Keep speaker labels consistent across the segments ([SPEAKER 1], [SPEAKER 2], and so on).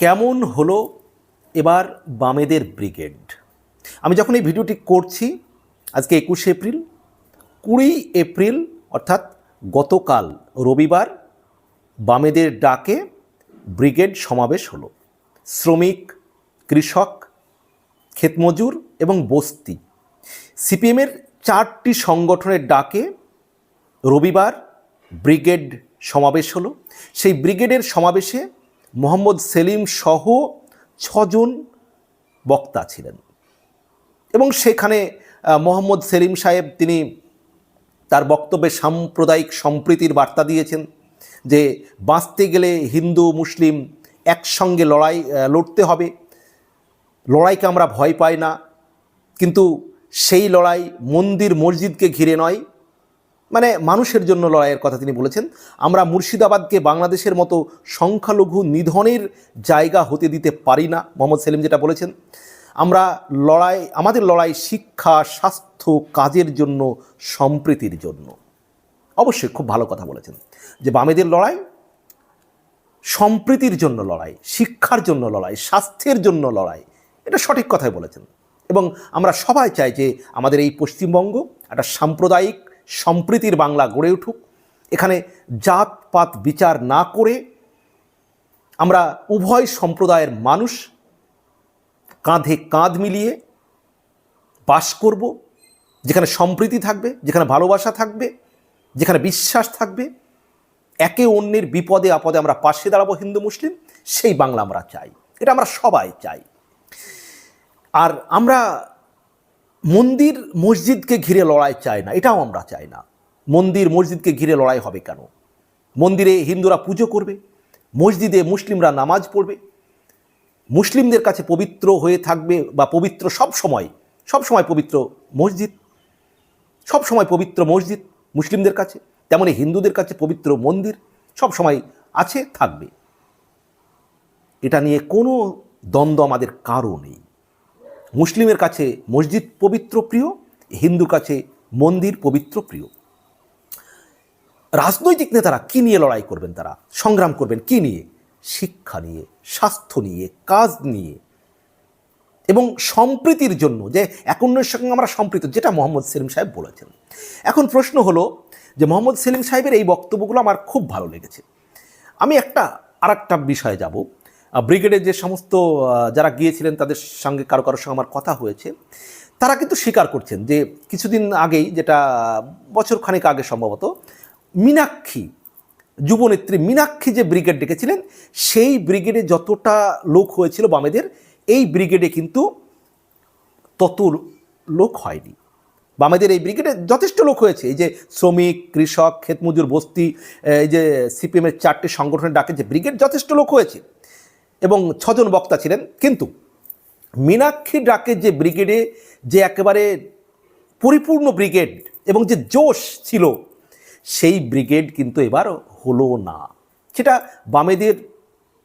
[SPEAKER 1] কেমন হলো এবার বামেদের ব্রিগেড? আমি যখন এই ভিডিওটি করছি, আজকে একুশে এপ্রিল, কুড়ি এপ্রিল, অর্থাৎ গতকাল রবিবার, বামেদের ডাকে ব্রিগেড সমাবেশ হলো। শ্রমিক, কৃষক, ক্ষেতমজুর এবং বস্তি। সিপিএমের চারটি সংগঠনের ডাকে রবিবার ব্রিগেড সমাবেশ হলো। সেই ব্রিগেডের সমাবেশে মোহাম্মদ সেলিম সহ ছজন বক্তা ছিলেন। এবং সেখানে মোহাম্মদ সেলিম সাহেব তিনি তার বক্তব্যে সাম্প্রদায়িক সম্প্রীতির বার্তা দিয়েছেন যে, বাঁচতে গেলে হিন্দু, মুসলিম একসঙ্গে লড়াই লড়তে হবে। লড়াইকে আমরা ভয় পাই না। কিন্তু সেই লড়াই মন্দির মসজিদকে ঘিরে নয় মানে মানুষের জন্য লড়াইয়ের কথা তিনি বলেছেন। আমরা মুর্শিদাবাদকে বাংলাদেশের মতো সংখ্যালঘু নিধনের জায়গা হতে দিতে পারি না, মোহাম্মদ সেলিম যেটা বলেছেন। আমরা লড়াই, আমাদের লড়াই শিক্ষা, স্বাস্থ্য, কাজের জন্য, সম্প্রীতির জন্য। অবশ্যই খুব ভালো কথা বলেছেন যে বামেদের লড়াই, সম্প্রীতির জন্য লড়াই, শিক্ষার জন্য লড়াই, স্বাস্থ্যের জন্য লড়াই, এটা সঠিক কথাই বলেছেন। এবং আমরা সবাই চাই যে আমাদের এই পশ্চিমবঙ্গ একটা সাম্প্রদায়িক সম্প্রীতির বাংলা গড়ে উঠুক। এখানে জাতপাত বিচার না করে আমরা উভয় সম্প্রদায়ের মানুষ কাঁধে কাঁধ মিলিয়ে বাস করব, যেখানে সম্প্রীতি থাকবে, যেখানে ভালোবাসা থাকবে, যেখানে বিশ্বাস থাকবে। একে অন্যের বিপদে আপদে আমরা পাশে দাঁড়াবো হিন্দু, মুসলিম, সেই বাংলা আমরা চাই। এটা আমরা সবাই চাই। আর আমরা মন্দির মসজিদকে ঘিরে লড়াই চায় না, এটাও আমরা চাই না। মন্দির মসজিদকে ঘিরে লড়াই হবে কেন? মন্দিরে হিন্দুরা পুজো করবে, মসজিদে মুসলিমরা নামাজ পড়বে, মুসলিমদের কাছে পবিত্র হয়ে থাকবে বা পবিত্র সব সময় সব সময় পবিত্র মসজিদ, সব সময় পবিত্র মসজিদ মুসলিমদের কাছে, তেমনি হিন্দুদের কাছে পবিত্র মন্দির সব সময় আছে, থাকবে। এটা নিয়ে কোনো দ্বন্দ্ব আমাদের কারও নেই। মুসলিমের কাছে মসজিদ পবিত্র প্রিয়, হিন্দুর কাছে মন্দির পবিত্র প্রিয়। রাজনৈতিক নেতারা কি নিয়ে লড়াই করবেন তারা? সংগ্রাম করবেন কি নিয়ে? শিক্ষা নিয়ে, স্বাস্থ্য নিয়ে, কাজ নিয়ে। এবং সম্প্রীতির জন্য, যে এক অন্যের সঙ্গে আমরা সম্প্রীত, যেটা মোহাম্মদ সেলিম সাহেব বলেছেন। এখন প্রশ্ন হলো যে মোহাম্মদ সেলিম সাহেবের এই বক্তব্যগুলো আমার খুব ভালো লেগেছে। আমি একটা আর একটা বিষয়ে যাব। ব্রিগেডের যে সমস্ত যারা গিয়েছিলেন তাদের সঙ্গে কারও কারোর সঙ্গে আমার কথা হয়েছে, তারা কিন্তু স্বীকার করছেন যে কিছুদিন আগেই, যেটা বছর খানেক আগে সম্ভবত, মীনাক্ষী, যুবনেত্রী মীনাক্ষী যে ব্রিগেড ডেকেছিলেন, সেই ব্রিগেডে যতটা লোক হয়েছিল বামেদের, এই ব্রিগেডে কিন্তু তত লোক হয়নি। বামেদের এই ব্রিগেডে যথেষ্ট লোক হয়েছে। এই যে শ্রমিক, কৃষক, ক্ষেতমজুর, বস্তি, এই যে সিপিএমের চারটে সংগঠনের ডাকে যে ব্রিগেড, যথেষ্ট লোক হয়েছে। এবং ছজন বক্তা ছিলেন। কিন্তু মীনাক্ষী ডাকের যে ব্রিগেডে যে একেবারে পরিপূর্ণ ব্রিগেড এবং যে জোশ ছিল, সেই ব্রিগেড কিন্তু এবার হলো না। সেটা বামেদের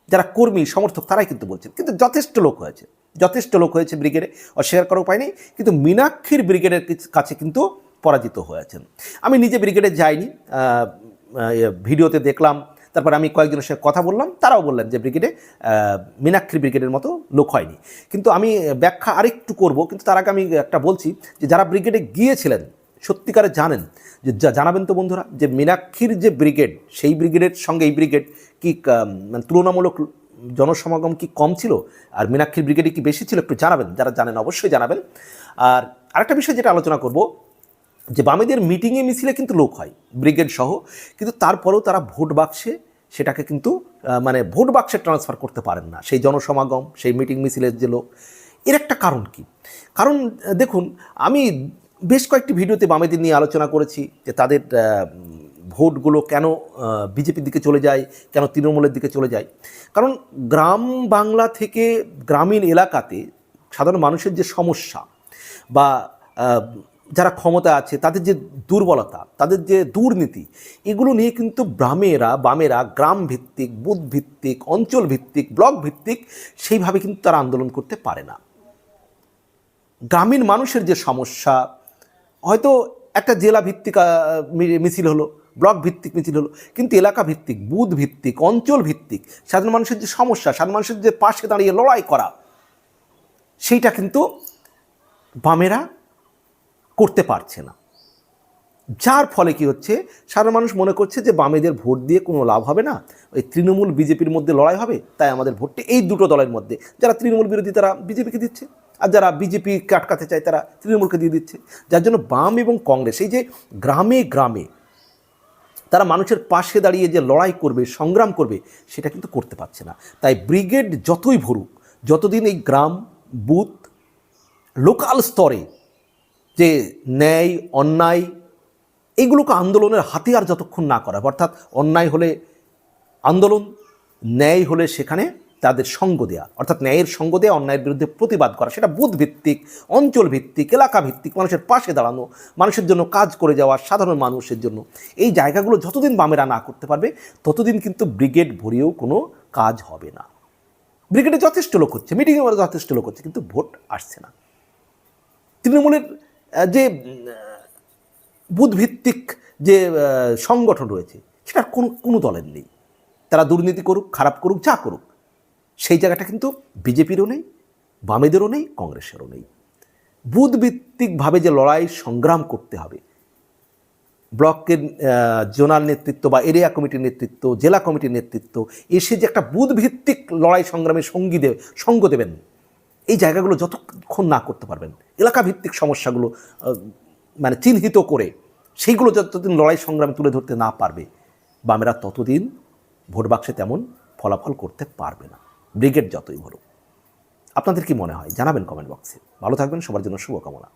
[SPEAKER 1] যারা কর্মী, সমর্থক, তারাই কিন্তু বলছেন। কিন্তু যথেষ্ট লোক হয়েছে। যথেষ্ট লোক হয়েছে ব্রিগেডে, অস্বীকার করার উপায় নেই। কিন্তু মীনাক্ষীর ব্রিগেডের কাছে কিন্তু পরাজিত হয়েছেন। আমি নিজে ব্রিগেডে যাইনি ভিডিওতে দেখলাম তারপর আমি কয়েকজনের সাথে কথা বললাম তারাও বললেন যে ব্রিগেডে আহ, মীনাক্ষীর ব্রিগেডের মতো লোক হয়নি। কিন্তু আমি ব্যাখ্যা আরেকটু করব কিন্তু তার আগে আমি একটা বলছি যে যারা ব্রিগেডে গিয়েছিলেন সত্যিকারে জানেন যে যা- জানাবেন তো বন্ধুরা যে মীনাক্ষীর যে ব্রিগেড সেই ব্রিগেডের সঙ্গে এই ব্রিগেড কি মানে তুলনামূলক জনসমাগম কি কম ছিল? আর মীনাক্ষীর ব্রিগেডে কি বেশি ছিল? একটু জানাবেন যারা জানেন অবশ্যই জানাবেন। আর আরেকটা বিষয় যেটা আলোচনা করব যে বামেদের মিটিংয়ে মিছিলে কিন্তু লোক হয় ব্রিগেড সহ, কিন্তু তারপরেও তারা ভোট বাক্সে সেটাকে কিন্তু মানে ভোট বাক্সে ট্রান্সফার করতে পারেন না। সেই জনসমাগম, সেই মিটিং মিছিলের যে লোক, এর একটা কারণ কি? কারণ দেখুন, আমি বেশ কয়েকটি ভিডিওতে বামেদের নিয়ে আলোচনা করেছি যে তাদের ভোটগুলো কেন বিজেপির দিকে চলে যায়, কেন তৃণমূলের দিকে চলে যায়? কারণ গ্রাম বাংলা থেকে গ্রামীণ এলাকাতে সাধারণ মানুষের যে সমস্যা বা যারা ক্ষমতা আছে, তাদের যে দুর্বলতা, তাদের যে দুর্নীতি, এগুলো নিয়ে কিন্তু গ্রামেরা বামেরা গ্রাম ভিত্তিক বুথ ভিত্তিক অঞ্চল ভিত্তিক ব্লক ভিত্তিক সেইভাবে কিন্তু তারা আন্দোলন করতে পারে না। গ্রামীণ মানুষের যে সমস্যা, হয়তো একটা জেলা ভিত্তিক মিছিল হলো ব্লক ভিত্তিক মিছিল হলো, কিন্তু এলাকা ভিত্তিক বুথ ভিত্তিক অঞ্চল ভিত্তিক সাধারণ মানুষের যে সমস্যা, সাধারণ মানুষের যে পাশে দাঁড়িয়ে লড়াই করা, সেইটা কিন্তু বামেরা করতে পারছে না। যার ফলে কি হচ্ছে? সাধারণ মানুষ মনে করছে যে বামেদের ভোট দিয়ে কোনো লাভ হবে না। ওই তৃণমূল, বিজেপির মধ্যে লড়াই হবে, তাই আমাদের ভোটটি এই দুটো দলের মধ্যে। যারা তৃণমূল বিরোধী তারা বিজেপিকে দিচ্ছে, আর যারা বিজেপি আটকাতে চায় তারা তৃণমূলকে দিয়ে দিচ্ছে। যার জন্য বাম এবং কংগ্রেস, এই যে গ্রামে গ্রামে তারা মানুষের পাশে দাঁড়িয়ে যে লড়াই করবে, সংগ্রাম করবে, সেটা কিন্তু করতে পারছে না। তাই ব্রিগেড যতই ভরুক, যতদিন এই গ্রাম, বুথ, লোকাল স্তরে যে ন্যায়, অন্যায়, এগুলোকে আন্দোলনের হাতিয়ার যতক্ষণ না করা, অর্থাৎ অন্যায় হলে আন্দোলন, ন্যায় হলে সেখানে তাদের সঙ্গ দেওয়া অর্থাৎ ন্যায়ের সঙ্গ দেওয়া অন্যায়ের বিরুদ্ধে প্রতিবাদ করা, সেটা বুথ ভিত্তিক অঞ্চল ভিত্তিক এলাকা ভিত্তিক মানুষের পাশে দাঁড়ানো, মানুষের জন্য কাজ করে যাওয়া, সাধারণ মানুষের জন্য। এই জায়গাগুলো যতদিন বামেরা না করতে পারবে, ততদিন কিন্তু ব্রিগেড ভরিয়েও কোনো কাজ হবে না। ব্রিগেডে যথেষ্ট লোক হচ্ছে, মিটিংয়ে যথেষ্ট লোক হচ্ছে, কিন্তু ভোট আসছে না। তৃণমূলের যে বুধভিত্তিক যে সংগঠন রয়েছে, সেটা কোনো কোনো দলের নেই। তারা দুর্নীতি করুক, খারাপ করুক, যা করুক, সেই জায়গাটা কিন্তু বিজেপিরও নেই, বামেদেরও নেই, কংগ্রেসেরও নেই। বুথভিত্তিকভাবে যে লড়াই সংগ্রাম করতে হবে, ব্লকের জোনাল নেতৃত্ব বা এরিয়া কমিটির নেতৃত্ব, জেলা কমিটির নেতৃত্ব, এসে যে একটা বুধভিত্তিক লড়াই সংগ্রামে সঙ্গী দেবে, সঙ্গ দেবেন এই জায়গাগুলো যতক্ষণ না করতে পারবেন এলাকা ভিত্তিক সমস্যাগুলো মানে চিহ্নিত করে সেইগুলো যতদিন লড়াই সংগ্রামে তুলে ধরতে না পারবে, বামেরা ততদিন ভোট বাক্সে তেমন ফলাফল করতে পারবে না। ব্রিগেড যতই বড় আপনাদের কি মনে হয়? জানাবেন কমেন্ট বক্সে। ভালো থাকবেন, সবার জন্য শুভকামনা।